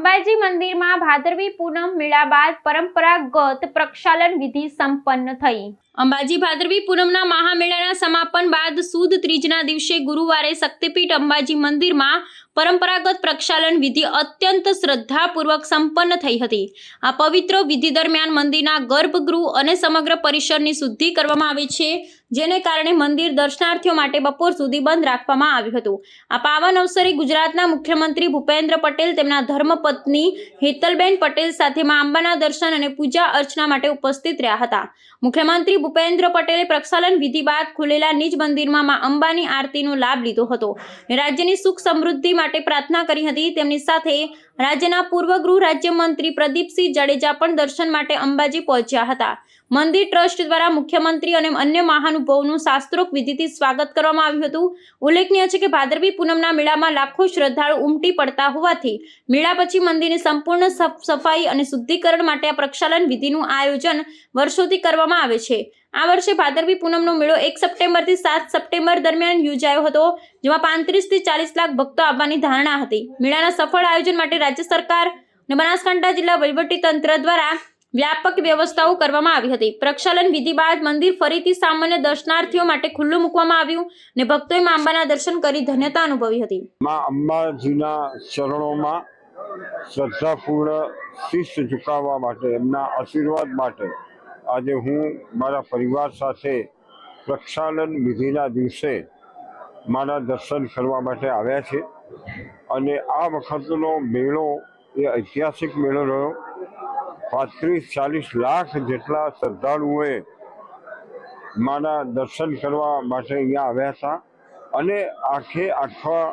અંબાજી મંદિરમાં ભાદરવી પૂનમ મેળા બાદ પરંપરાગત પ્રક્ષાલન વિધિ સંપન્ન થઈ. અંબાજી ભાદરવી પૂનમના મહામેળાના સમાપન બાદ સુદ ત્રીજના દિવસે ગુરુવારે શક્તિપીઠ અંબાજી મંદિરમાં પરંપરાગત પ્રક્ષાલન વિધિ અત્યંત શ્રદ્ધાપૂર્વક સંપન્ન થઈ હતી. આ પવિત્ર વિધિ દરમિયાન મંદિરના ગર્ભગૃહ અને સમગ્ર પરિસરની શુદ્ધિ કરવામાં આવે છે, જેને કારણે મંદિર દર્શનાર્થીઓ માટે બપોર સુધી બંધ રાખવામાં આવ્યું હતું. આ પાવન અવસરે ગુજરાતના મુખ્યમંત્રી ભૂપેન્દ્ર પટેલ તેમના ધર્મપત્ની હેતલબેન પટેલ સાથે મા અંબાના દર્શન અને પૂજા અર્ચના માટે ઉપસ્થિત રહ્યા હતા. મુખ્યમંત્રી ભૂપેન્દ્ર પટેલે પ્રક્ષાલન વિધિ બાદ ખુલેલા નિજ મંદિરમાં મા અંબાની આરતીનો લાભ લીધો હતો. રાજ્યની સુખ સમૃદ્ધિ માટે પ્રાર્થના કરી હતી. તેમની સાથે રાજ્યના પૂર્વ ગૃહ રાજ્યમંત્રી પ્રદીપસિંહ જાડેજા પણ દર્શન માટે અંબાજી પહોંચ્યા હતા. મંદિર ટ્રસ્ટ દ્વારા મુખ્યમંત્રી અને અન્ય મહાનુભાવોનું શાસ્ત્રોક્ત વિધિથી સ્વાગત કરવામાં આવ્યું હતું. ઉલ્લેખનીય છે કે ભાદરવી પૂનમના મેળામાં લાખો શ્રદ્ધાળુ ઉમટી પડતા હોવાથી મેળા પછી મંદિરની સંપૂર્ણ સફ- સફાઈ અને શુદ્ધિકરણ માટે આ પ્રક્ષાલન વિધિનું આયોજન વર્ષોથી કરવામાં આવે છે. આ વર્ષે ભાદરવી પૂનમનો મેળો એક સપ્ટેમ્બરથી સાત સપ્ટેમ્બર દરમિયાન યોજાયો હતો, જેમાં પાંત્રીસથી ચાલીસ લાખ ભક્તો આવવાની ધારણા હતી. મેળાના સફળ આયોજન માટે રાજ્ય સરકાર અને બનાસકાંઠા જિલ્લા તંત્ર દ્વારા વ્યાપક વ્યવસ્થાઓ કરવામાં આવી હતી. પ્રક્ષાલન વિધિ બાદ મંદિર ફરીથી સામાન્ય દર્શનાર્થીઓ માટે ખુલ્લું મૂકવામાં આવ્યું અને ભક્તોએ મા અંબાના દર્શન કરી ધન્યતા અનુભવી હતી. મા અંબાજીના ચરણોમાં શ્રદ્ધાપૂર્ણ શિષ્ય ઝુકાવવા માટે, એમના આશીર્વાદ માટે આજે હું મારા પરિવાર સાથે પ્રક્ષાલન વિધિના દિવસે મારા દર્શન કરવા માટે આવ્યા છે. અને આ વખતનો મેળો, એ ઐતિહાસિક મેળો રહ્યો. પાંત્રીસ, ચાલીસ લાખ જેટલા શ્રદ્ધાળુઓએ માના દર્શન કરવા માટે અહીંયા આવ્યા હતા. અને આખે આખા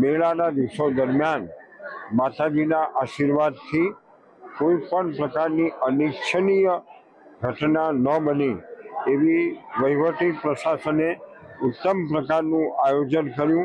મેળાના દિવસો દરમિયાન માતાજીના આશીર્વાદથી કોઈ પણ પ્રકારની અનિચ્છનીય ઘટના ન બની એવી વહીવટી પ્રશાસને ઉત્તમ પ્રકારનું આયોજન કર્યું.